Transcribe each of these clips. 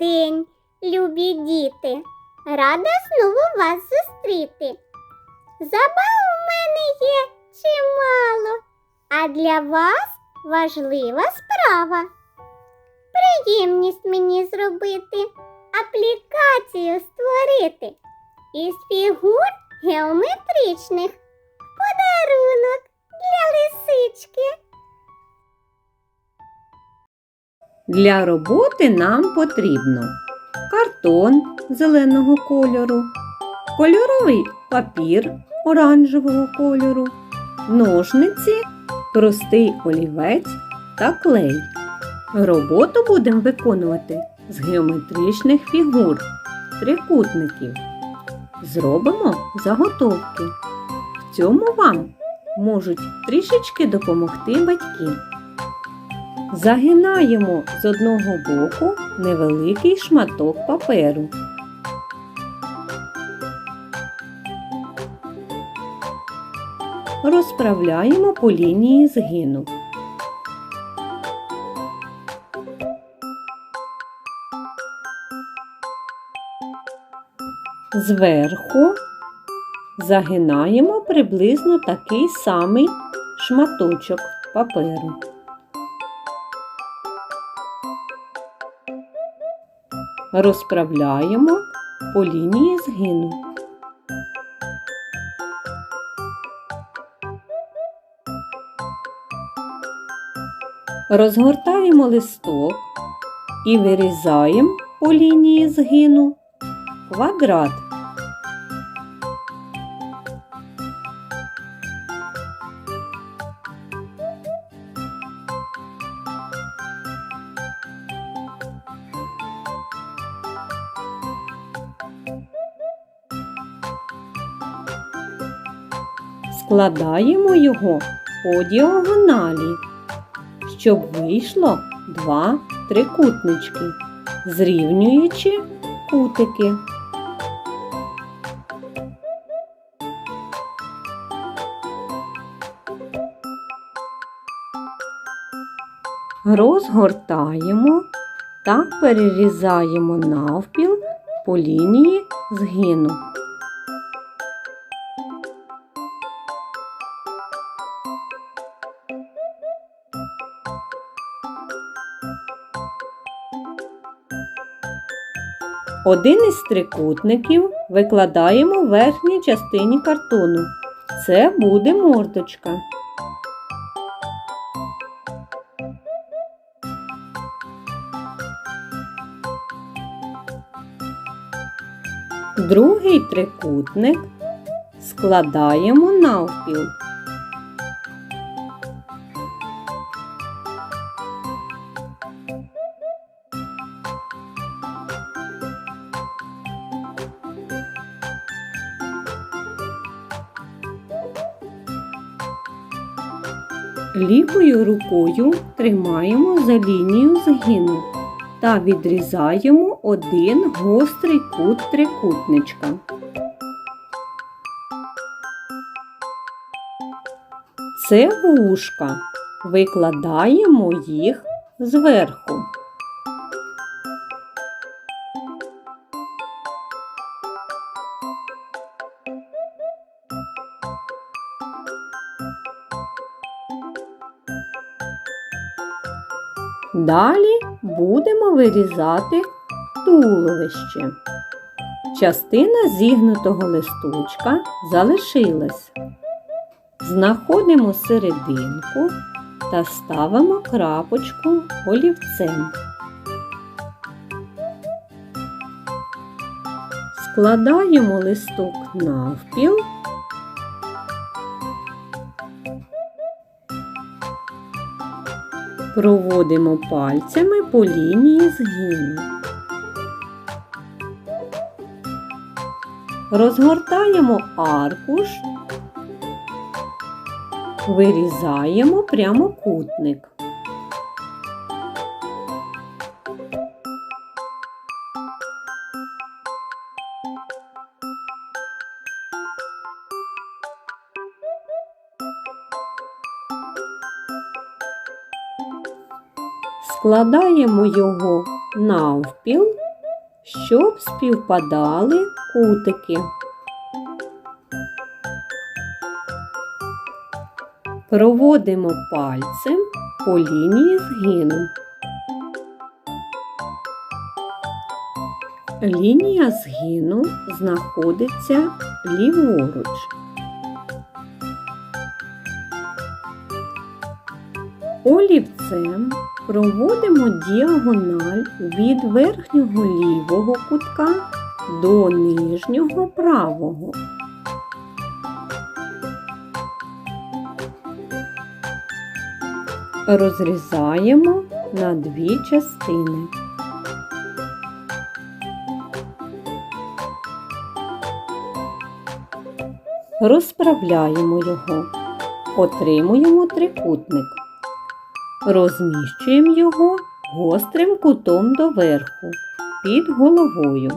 день, любі діти! Рада знову вас зустріти. Забав у мене є чимало, а для вас важлива справа. Приємність мені зробити, аплікацію створити із фігур геометричних подарунок для лисички. Для роботи нам потрібно картон зеленого кольору, кольоровий папір оранжевого кольору, ножниці, простий олівець та клей. Роботу будемо виконувати з геометричних фігур, трикутників. Зробимо заготовки. В цьому вам можуть трішечки допомогти батьки. Загинаємо з одного боку невеликий шматок паперу. Розправляємо по лінії згину. Зверху загинаємо приблизно такий самий шматочок паперу. Розправляємо по лінії згину. Розгортаємо листок і вирізаємо по лінії згину квадрат. Складаємо його по діагоналі, щоб вийшло два трикутнички, зрівнюючи кутики. Розгортаємо та перерізаємо навпіл по лінії згину. Один із трикутників викладаємо в верхній частині картону. Це буде мордочка. Другий трикутник складаємо навпіл. Лівою рукою тримаємо за лінію згину та відрізаємо один гострий кут трикутничка. Це вушка. Викладаємо їх зверху. Далі будемо вирізати туловище. Частина зігнутого листочка залишилась. Знаходимо серединку та ставимо крапочку олівцем. Складаємо листок навпіл Проводимо пальцями по лінії згину. Розгортаємо аркуш, вирізаємо прямокутник. Складаємо його навпіл щоб співпадали кутики. Проводимо пальцем по лінії згину. Лінія згину знаходиться ліворуч. Олівцем проводимо діагональ від верхнього лівого кутка до нижнього правого. Розрізаємо на дві частини. Розправляємо його, отримуємо трикутник. Розміщуємо його гострим кутом доверху під головою.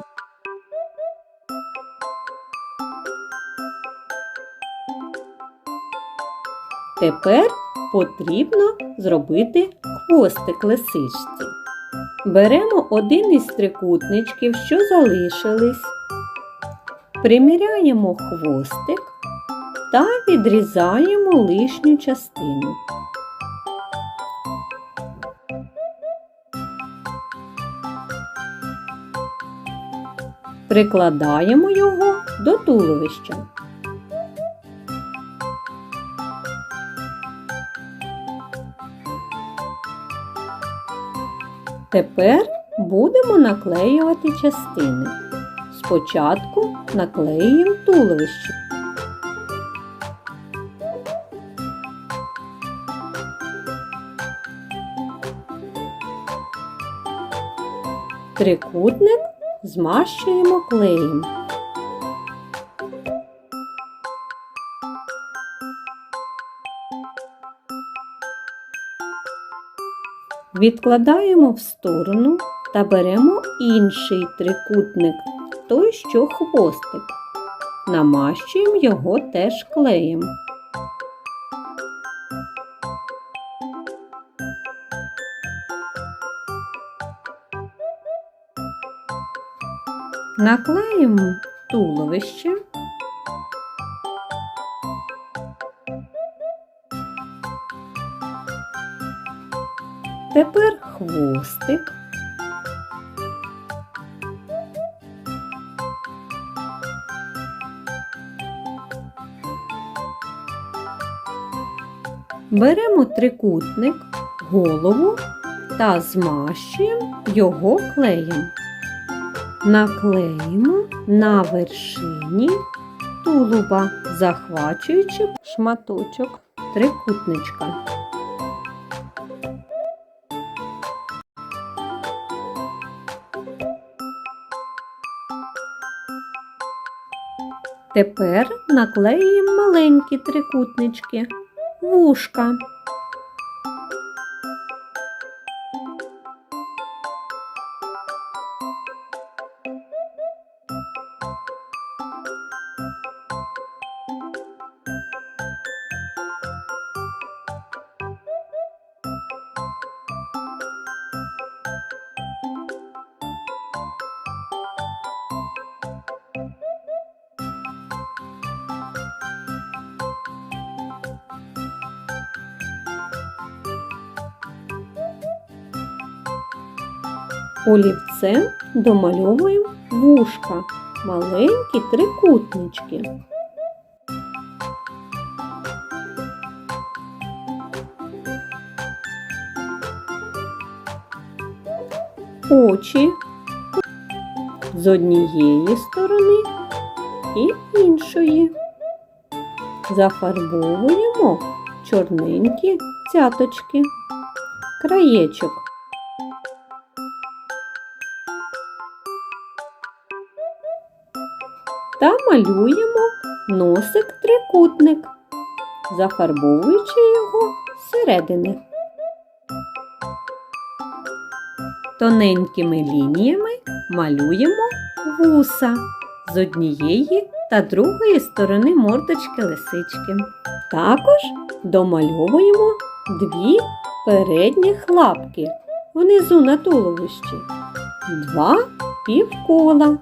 Тепер потрібно зробити хвостик лисичці. Беремо один із трикутничків, що залишились, приміряємо хвостик та відрізаємо лишню частину. Прикладаємо його до туловища. Тепер будемо наклеювати частини. Спочатку наклеюємо туловище. Трикутник змащуємо клеєм. Відкладаємо в сторону та беремо інший трикутник, той, що хвостик. Намащуємо його теж клеєм. Наклеїмо туловище. Тепер хвостик. Беремо трикутник, голову та змащуємо його клеєм. Наклеїмо на вершині тулуба, захвачуючи шматочок трикутничка. Тепер наклеїмо маленькі трикутнички, вушка. Олівцем домальовуємо вушка, маленькі трикутнички. Очі з однієї сторони і іншої. Зафарбовуємо чорненькі цяточки, краєчок. Та малюємо носик трикутник, зафарбовуючи його зсередини. Тоненькими лініями малюємо вуса з однієї та другої сторони мордочки лисички. Також домальовуємо дві передніх лапки внизу на туловищі, два півкола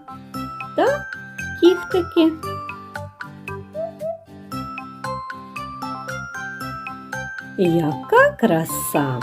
та кіхтики. Яка краса!